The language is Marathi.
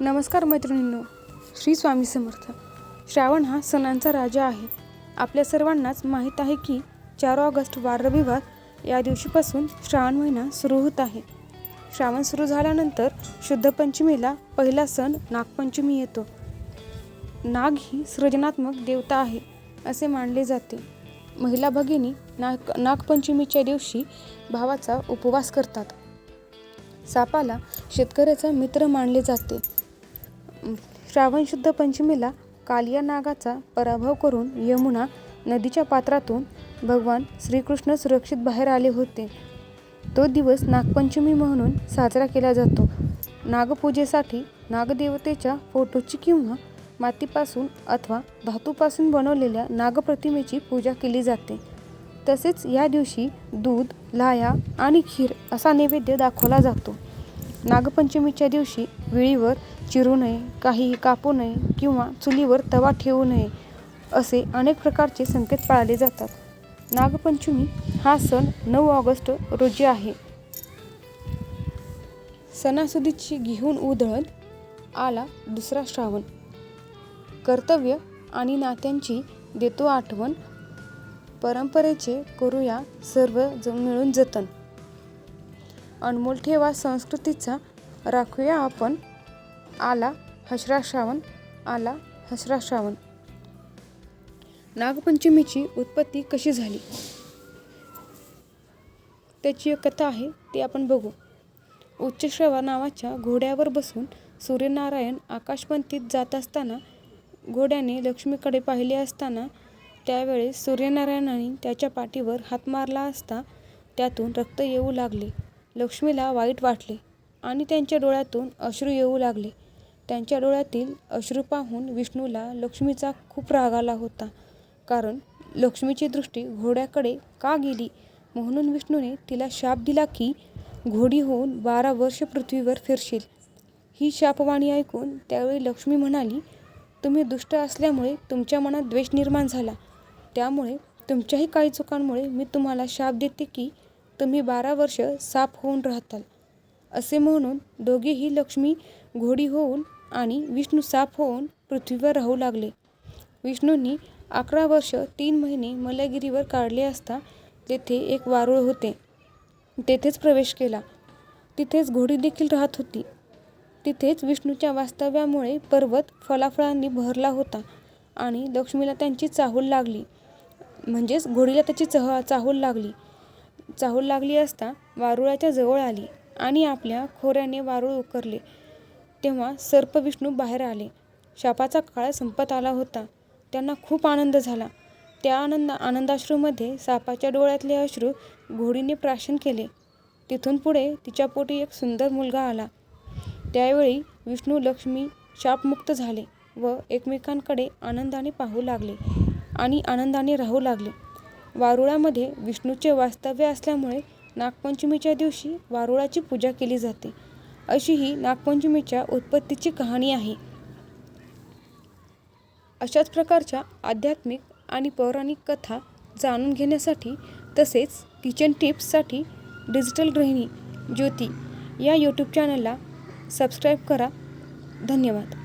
नमस्कार मैत्रिणींनो श्री स्वामी समर्थ. श्रावण हा सणांचा राजा आहे. आपल्या सर्वांनाच माहीत आहे की चार ऑगस्ट वार रविवार या दिवशीपासून श्रावण महिना सुरू होत आहे. श्रावण सुरू झाल्यानंतर शुद्ध पंचमीला पहिला सण नागपंचमी येतो. नाग ही सृजनात्मक देवता आहे असे मानले जाते. महिला भगिनी नाग नागपंचमीच्या दिवशी भावाचा उपवास करतात. सापाला शेतकऱ्याचा मित्र मानले जाते. श्रावण शुद्ध पंचमीला कालिया नागाचा पराभव करून यमुना नदीच्या पात्रातून भगवान श्रीकृष्ण सुरक्षित बाहेर आले होते. तो दिवस नागपंचमी म्हणून साजरा केला जातो. नागपूजेसाठी नागदेवतेच्या फोटोची किंवा मातीपासून अथवा धातूपासून बनवलेल्या नागप्रतिमेची पूजा केली जाते. तसेच या दिवशी दूध लाया आणि खीर असा नैवेद्य दाखवला जातो. नागपंचमीच्या दिवशी विळीवर चिरू नये काहीही कापू नये किंवा चुलीवर तवा ठेवू नये असे अनेक प्रकारचे संकेत पाळले जातात. नागपंचमी हा सण नऊ ऑगस्ट रोजी आहे. सणासुदीची घेऊन उधळत आला दुसरा श्रावण. कर्तव्य आणि नात्यांची देतो आठवण परंपरेचे करूया सर्व ज मिळून जतन. अनमोल ठेवा संस्कृतीचा. राखूया आपण. आला हसरा श्रावण आला हसरा श्रावण नागपंचमीची उत्पत्ती कशी झाली? त्याची एक कथा आहे ती आपण बघू. उच्चश्रवा नावाच्या घोड्यावर बसून सूर्यनारायण आकाशपंथीत जात असताना घोड्याने लक्ष्मीकडे पाहिले असताना त्यावेळेस सूर्यनारायणाने त्याच्या पाठीवर हात मारला असता त्यातून रक्त येऊ लागले. लक्ष्मीला वाईट वाटले आणि त्यांच्या डोळ्यातून अश्रू येऊ लागले. त्यांच्या डोळ्यातील अश्रू पाहून विष्णूला लक्ष्मीचा खूप राग आला होता. कारण लक्ष्मीची दृष्टी घोड्याकडे का गेली? म्हणून विष्णूने तिला शाप दिला की घोडी होऊन बारा वर्ष पृथ्वीवर फिरशील. ही शापवाणी ऐकून त्यावेळी लक्ष्मी म्हणाली तुम्ही दुष्ट असल्यामुळे तुमच्या मनात द्वेष निर्माण झाला. त्यामुळे तुमच्याही काही चुकांमुळे मी तुम्हाला शाप देते की तुम्ही बारा वर्ष साप होऊन राहताल. असे म्हणून दोघेही लक्ष्मी घोडी होऊन आणि विष्णू साप होऊन पृथ्वीवर राहू लागले. विष्णूंनी अकरा वर्ष तीन महिने मलयगिरीवर काढले असता तेथे एक वारुळ होते. तेथेच प्रवेश केला. तिथेच घोडी देखील राहत होती. तिथेच विष्णूच्या वास्तव्यामुळे पर्वत फलाफळांनी भरला होता आणि लक्ष्मीला त्यांची चाहूल लागली. म्हणजेच घोडीला त्याची चह चाहूल लागली. चाहूल लागली असता वारुळाच्या जवळ आली आणि आपल्या खोऱ्याने वारुळ उकरले. तेव्हा सर्प विष्णू बाहेर आले. शापाचा काळ संपत आला होता. त्यांना खूप आनंद झाला. त्या आनंद आनंदाश्रूमध्ये सापाच्या डोळ्यातले अश्रू घोडीने प्राशन केले. तिथून पुढे तिच्या पोटी एक सुंदर मुलगा आला. त्यावेळी विष्णू लक्ष्मी शापमुक्त झाले व एकमेकांकडे आनंदाने पाहू लागले आणि आनंदाने राहू लागले. वारुळामध्ये विष्णूचे वास्तव्य असल्यामुळे नागपंचमीच्या दिवशी वारुळाची पूजा केली जाते. अशी ही नागपंचमीच्या उत्पत्तीची कहाणी आहे. अशाच प्रकारच्या आध्यात्मिक आणि पौराणिक कथा जाणून घेण्यासाठी तसेच किचन टिप्ससाठी डिजिटल गृहिणी ज्योती या यूट्यूब चॅनलला सबस्क्राईब करा. धन्यवाद.